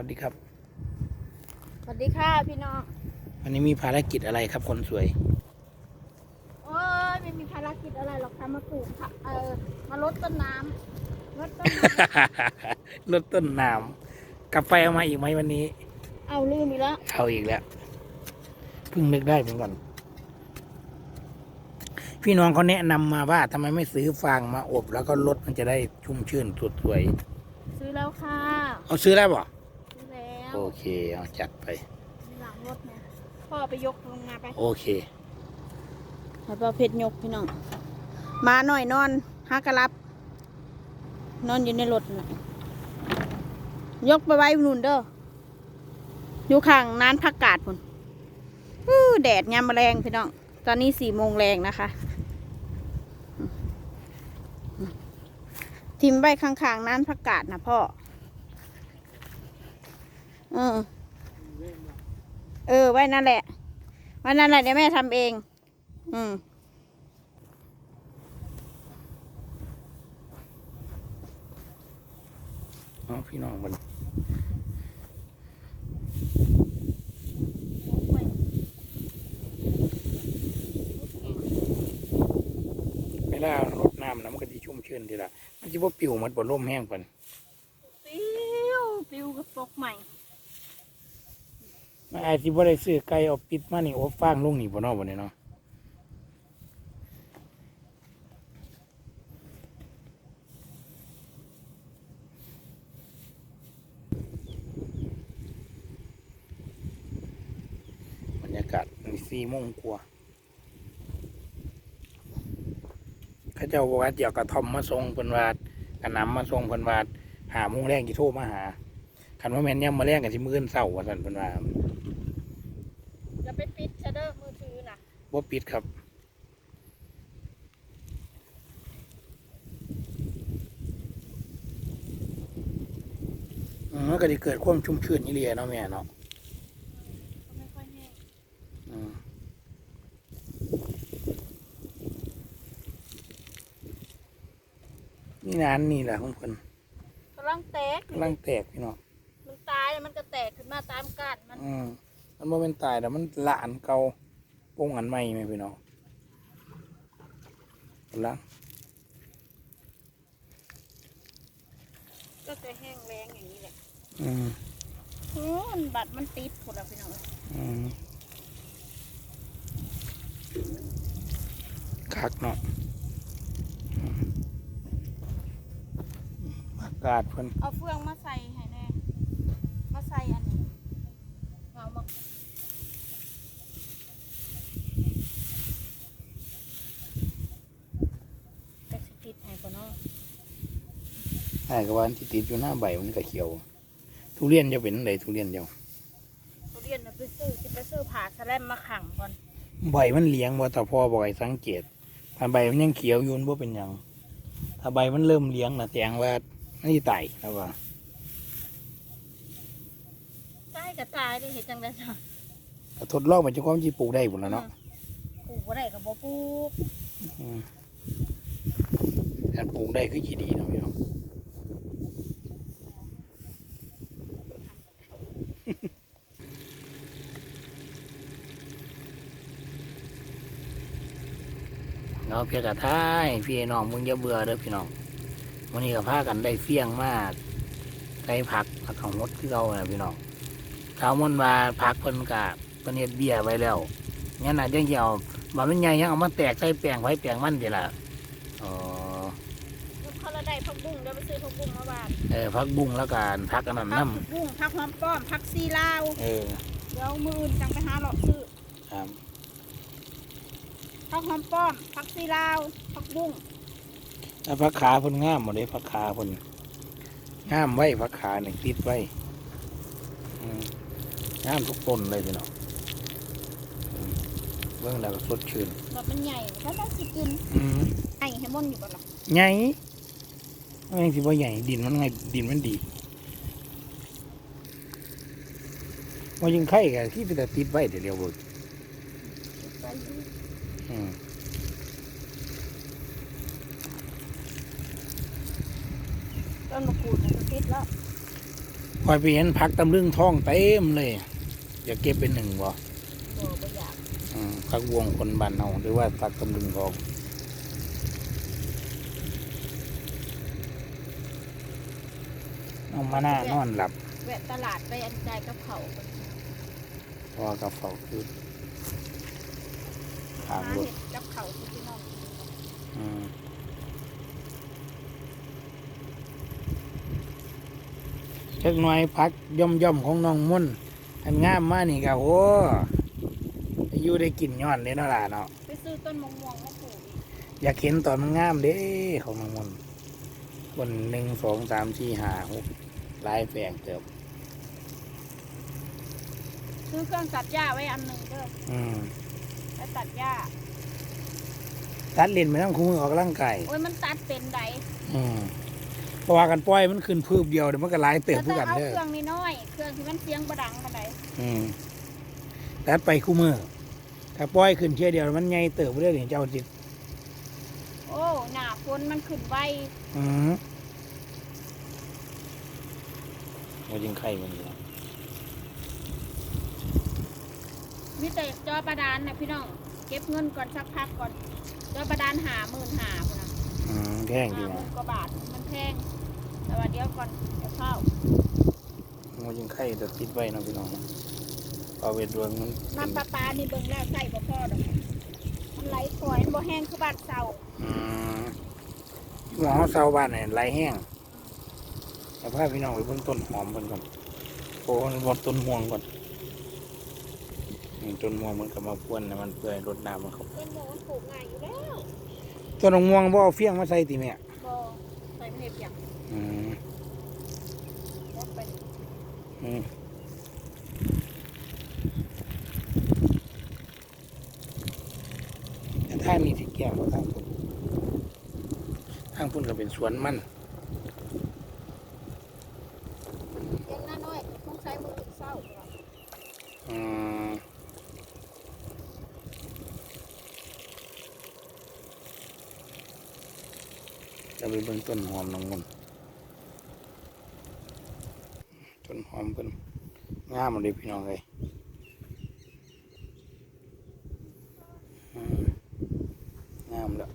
วัสดีครับ สวัสดีค่ะพี่น้อง วันนี้มีภารกิจอะไรครับคนสวย โอ้ยไม่มีภารกิจอะไรหรอกค่ะมาปลูกค่ะเออมาลดต้นน้ำลดต้นน้รดต้นน้ำกาแฟเอามาอีกไหมวันนี้ำเอาลืมอีกแล้วเอาอีกแล้วเพิ่งนึกได้เหมือนกัน พี่น้องเขาแนะนำมาว่าทำไมไม่ซื้อฟางมาอบ แล้วก็รดมันจะได้ชุ่มชื่นสดสวย ซื้อแล้วค่ะ เอาซื้อแล้วบ่ซื้อ แล้วโอเคเอาจัดไป หลังรถนะพ่อไปยกลงมาไปโอเคให้ป้าเพชรยกพี่น้อง มาหน่อยนอนฮักกะรับ นอนอยู่ในรถน่ะยกไปไว้นู่นเด้ออยู่ข้างนานพักกาดพุ่นอู้แดดยามแมลงพี่น้อง ตอนนี้สี่โมงแรงนะคะ ทิมไว้ข้างๆนั้นพักกาดนะพ่อเออ เออ ไว้นั่นแหละไว้นั่นแหละเดี๋ยวแม่ทำเอง อืมเอาพี่น้องมันเวลารดน้ำนะมันก็จะชุ่มชื่นทีละมันจะว่าปิวเหมันบนร่มแห้งปัน ปิวปิวกระปกใหม่ มันอาจจะว่าได้ซื้อไก่เอาปิดมานี่อบฟางลงนี่บนนอกบนนี้เนาะบรรยากาศนี่สี่โมงกว่าเขาเจ้าบอกว่าเดี๋ยวกระทอมมาส่งเพิ่นวาดกระนำมาส่งเพิ่นวาดหาโมงแรงกี่โทรมาหาคันว่าแม่นย่ำมาแรงกันที่มื้ออนเศร้าว่าสั่นเพิ่นว่าอย่าไปปิดชะเดอร์มือถือนะ บ่ปิดครับอืมมันก็จะเกิดความชุ่มชื่นนี่เลียเนาะแม่เนาะไม่ค่อยแห้งอืมนี่นานนี่แหละของเพิ่นกำลังแตกกำลังแตกพี่เนาะมันตายแล้วมันก็แตกขึ้นมาตามก้านมันอืมมันบ่เป็นตายแต่มันละอันเก่า โป้งอันใหม่ไหมพี่เนาะกำลังก็จะแห้งแรงอย่างนี้แหละอืมโอ้มันบัดมันติดผุดอะพี่น้องอืมคักเนาะอืมอากาศเพิ่นเอาเฟืองมาใส่ให้แน่ มาใส่อันนี้เอามาแต่สิติดให้ ก่อนเนาะไอ้กวาอันที่ติดอยู่หน้าใบมันก็เขียว ทุเรียนจะเป็นไดทุเรียนเดียวทุเรียนน่ะไปซื้อสิไปซื้อผ่าสแลมมาขังก่อนใบมันเลี้ยงว่าแต่พ่อบอกให้สังเกตถ้าใบมันยังเขียวอยุนว่าเป็นหยังถ้าใบมันเริ่มเลี้ยงนะแสดงว่ามันสิตายแล้วว่าตายก็ตายได้เห็นจังได้จ้ะก็ทดลองมันจะความจีปลูกได้หมดแล้วเนาะปลูกบ่ได้ก็บ่ปลูกอืม การปลูกได้คือจีดีเนาะพี่น้องเราเพียงกระท้ายพี่น้องมึงอย่าเบื่อเด้อพี่น้องวันนี้ก็พากันได้เฟี้ยงมากได้ผักผักของมดคือเราน่ะพี่น้องถามมันมาผักเพิ่นกะเพิ่นเฮ็ดเบี้ยไว้แล้วงั้นน่ะจังสิเอาบ่มันใหญ่ยังเอามาแตกใส่แป้งไว้แป้งมันดีล่ะอ๋อ แล้วเขาละได้ผักบุ้งเดี๋ยวไปซื้อ ผักบุ้งมาบานเออผักบุ้งแล้วกันผักอันนั้นผัน้กบุ้งผักหอมป้อมผักซีลาวำเออเดี๋ยวมืออื่นจังไปหาหลอกซื้อครับผักหอมป้อมผักซีลาวผักบุ้งแล้วผักขาเพิ่นงามหมดเลยผักขาเพิ่นงามไว้ผักขาหนึ่งติดไว้อืมงามทุกต้นเลยพี่น้องอืมเบิ่งแล้วก็สดชื่นแบบมันใหญ่แล้วมันสิกินอืมไอ้ให้มันอยู่บ่ล่ะใหญ่ไม่ใช่สิว่าใหญ่ดินมันไงดินมันดีว่ายิงไข่กันที่เป็นแต่ติดไว้เดี๋ยวเดียวเบิดอืมต้นมะกรูดมันก็ติดแล้วพอยไปเห็นผักตำลึงท้องเต็มเลยอยากเก็บเป็นหนึ่งบ่บ่บ่อยากอืมผักบวงคนบ้านเฮาหรือว่าผักตำลึงทอง เอามาหน้านอนหลับแวะตลาดไปอันใจายกับเขาวก่อนเพราะว่ากับเขาคือทางหารถเห็ดกับเขาวที่พี่น้องอืมจักหน่อยพักย่อมย่อมๆของน้องมุ่นอันงามมานี่ก็โอ้อยู่ได้กินย้อนเลยเนาะล่ะเนาะ ไปซื้อต้นมะม่วงมาปลูกอีกอยากเห็นตอนมันงามเด้ของน้องมุ่นคนหนึ่งสองสามสี่ห้าหก หลายแฝงเติบซื้อเครื่องตัดหญ้าไว้อันหนึ่งเด้ออืมไปตัดหญ้าตัดเล่นไปทั้งคู่มือออกกำลังกายโอ้ยมันตัดเป็นไดอืมเพราะว่ากันปล่อยมันขึ้นพืบเดียวเดี๋ยวมันก็หลายเติบแล้วผู้ถ้ากันเอาเด้อเครื่องนี้น้อยเครื่องที่มันเสียงประดังกันไดอืมตัดไปคู่มือถ้าปล่อยขึ้นเที่ยเดียวมันใหญ่เติบเรื่อยๆเจ้าจิตโอ้หน้าฝนมันขึ้นไวอืม เรายิงไข่มันอยู่มีแต่จอประดานนะพี่น้อง เก็บเงินก่อนสักพักก่อน จอประดานหาหมื่นหาพุ่นนะอืมแพงดีห้าหนะมื่นกว่าบาท มันแพง แต่ว่าเดี๋ยวก่อนเดี๋ยวเข้าเรายิงไข่จะติดไว้เนาะพี่น้องเนาะเอาไปดวงมันเป็นน้ำปลาปลานี่เบิ่งแล้วใส่บ่พอดอกมันไหลคอยมันบ่แห้งคือบ้านเซาอืมหมอเสาบ้านเนี่ยไหลแห้ง แต่พาพี่น้องไปเบิ่งต้นหอมกันก่อนโอ้ยบนต้นม่วงก่อนนี่ต้นม่วงมันก็มาพ่วนนะมันเปื่อยรดน้ำมันเขาต้นโมมันปลูกง่ายอยู่แล้วต้นม่วงบ่เอาเฟี้ยงมาใส่ติแม่บ่ใส่ไม่เห็บอย่างอืมบ่เป็นอืมแต่ถ้ามีที่แก้วก็ทางพุ่นทางพุ่นก็เป็นสวนมัน เลี้ยงหน้าน้อยต้องใช้มือถึงเศร้า อืม จะไปเบิ่งต้นหอมน้องมนต้นหอมเป็นงามเลยพี่น้องเลยงามแล้ว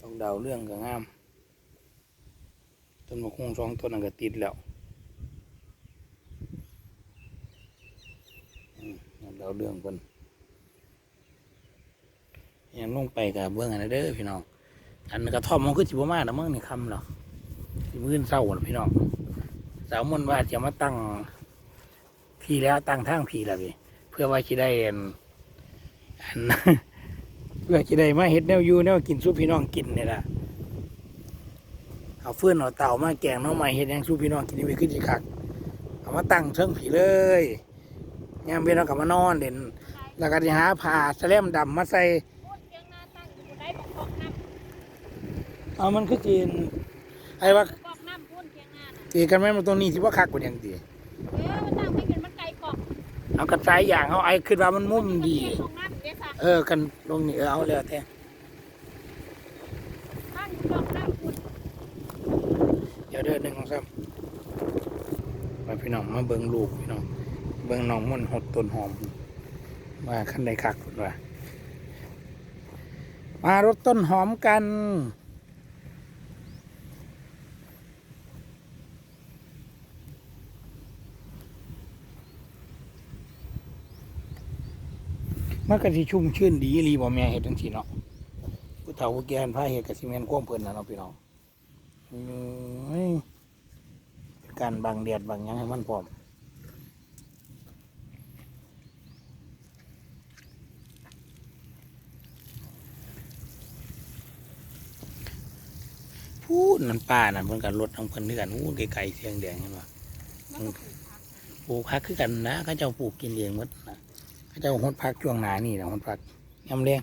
ต้องเดาเรื่องก็งาม ต้นมะคุงสองต้นนั่นก็ติดแล้วเราเรื่องเพิ่น ยังลงไปกับเบื้องอันเด้อพี่น้อง อันกระท่อมมันคือจิบมาแล้วมึงนี่คำหรอสิมื้นเศร้าพี่น้อง สาวมนว่าจะมาตั้งพี่แล้วตั้งทางพี่แล้วพี่เพื่อว่าจะได้อันอันเพื่อจะได้มาเฮ็ดแนวอยู่แนวกินสู้พี่น้องกินนี่ล่ะเอาเฟื่อนเอาเต่ามาแกงน้องใหม่เห็ดหยังสู้พี่น้องกินนี่ไปขึ้นอีกคักเอามาตั้งเชิงผีเลยยามเย็นเรากลับมานอนเด่นแล้วก็จะหาผ้าสแลมดำมาใส่ พูดเลี้ยงหน้าตั้งอยู่ได้บอกกอกน้ำ เอามันคือจีนไอ้ว่ากอกน้ำพูดเลี้ยงหน้าน่ะตีกันไหมมันตรงนี้ที่ว่าคักกว่าอย่างตีเออมันตั้งไม่เป็นมันไกลกอกเอากระจายอย่างเอาไอ้ขึ้นว่ามันมุมดีของน้ำเดี๋ยวค่ะเออกันลงนี่เออเอาเลยแท้ตั้งอยู่กอกน้ำพูดเดี๋ยวเดินหนึ่งสองสามมาพี่น้องมาเบิ่งลูกพี่น้องเบิ่งน้องมันหดต้นหอมว่าขั้นใดคักพุ่นว่า มารดต้นหอมกัน มันก็สิชุ่มชื่นดีรีบ่แม่เฮ็ดจังซี่เนาะผู้เฒ่าผู้แก่นพาเฮ็ดก็สิแม่นความเพิ่นน่ะเนาะพี่น้องอืมการบังแดดบังหยังให้มันพร้อมพูดนั่นป้านั่นเพิ่นก็รถของเพิ่นคือกันอู้ไกลๆเสียงแดงเห็นบ่มันก็ปลูกผักปลูกผักคือกันนะเขาเจ้าปลูกกินเองหมดนะ เขาเจ้าหดผักช่วงหนานี่นะหดผักยำแรง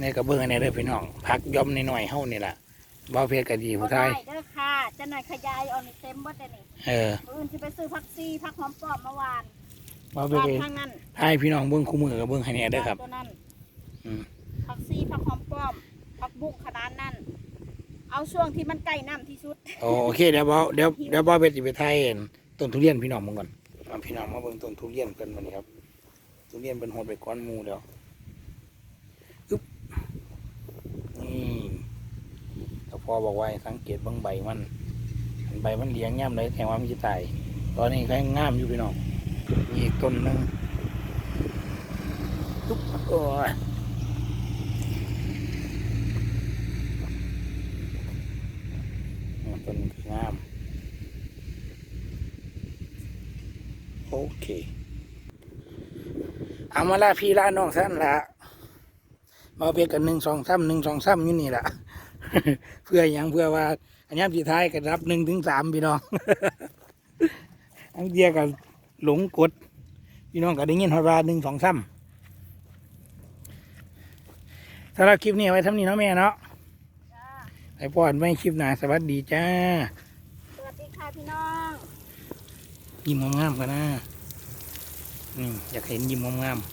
ในกระเบื้องอันนี้เด้อพี่น้องผักย่อมนิดหน่อยๆเฮานี่ล่ะบ่าวเพชรก็ดีผู้ชายบ่ได้เด้อค่ะจะหน่อยขยายเอานี่เต็มหมดเลยนี่เออมื้ออื่นสิไปซื้อผักซีผักหอมปลอมเมื่อวานมาไปบ้านเลยทางนั้นให้พี่น้องเบิ้งคู่มือกับเบิ้งให้แน่เด้อครับตัวนั้นอืมผักซีผักหอมป้อมผักบุ้งขนาดนั้น เอาช่วงที่มันใกล้น้ำที่สุดโอโอเคเดี๋ยวบอเดี๋ยวเดี๋ยวบอไปสิไปไทยเห็นต้นทุเรียนพี่น้องมึงก่อนมาพี่น้องมาเบิ้งต้นทุเรียนเพิ่นวันนี้ครับทุเรียนเป็นหดไปก้อนหมูเดี๋ยวอึ๊บนี่ก็พอบอกว่าให้สังเกตเบางใบมันใบมันเลี้ยงย่ำเลยแต่ว่ามันจะตายตอนนี้ก็ยังงามอยู่พี่น้องมีอีกต้นหนึงตุ๊บโอ้ย ต้นงาม โอเค เอามาละพี่ละน้องสั้นละมาเพียกันหนึ่งสองซ้ำหนึ่งสองซ้ำอยู่นี่ละเพื่ออย่างเพื่อว่า อันนี้พี่ท้ายก็รับหนึ่งถึงสามพี่น้องอันเดียกับหลงกด พี่น้องก็ได้ยินฮอดว่าหนึ่งสองซ้ำสำหรับคลิปนี้ไว้ทำนี้เนาะแม่เนาะ ไปปอดไม่คลิปหนาสวัสดีจ้า สวัสดีค่ะพี่น้องยิ้มงามๆกันนะนี่อยากเห็นยิ้มงามๆ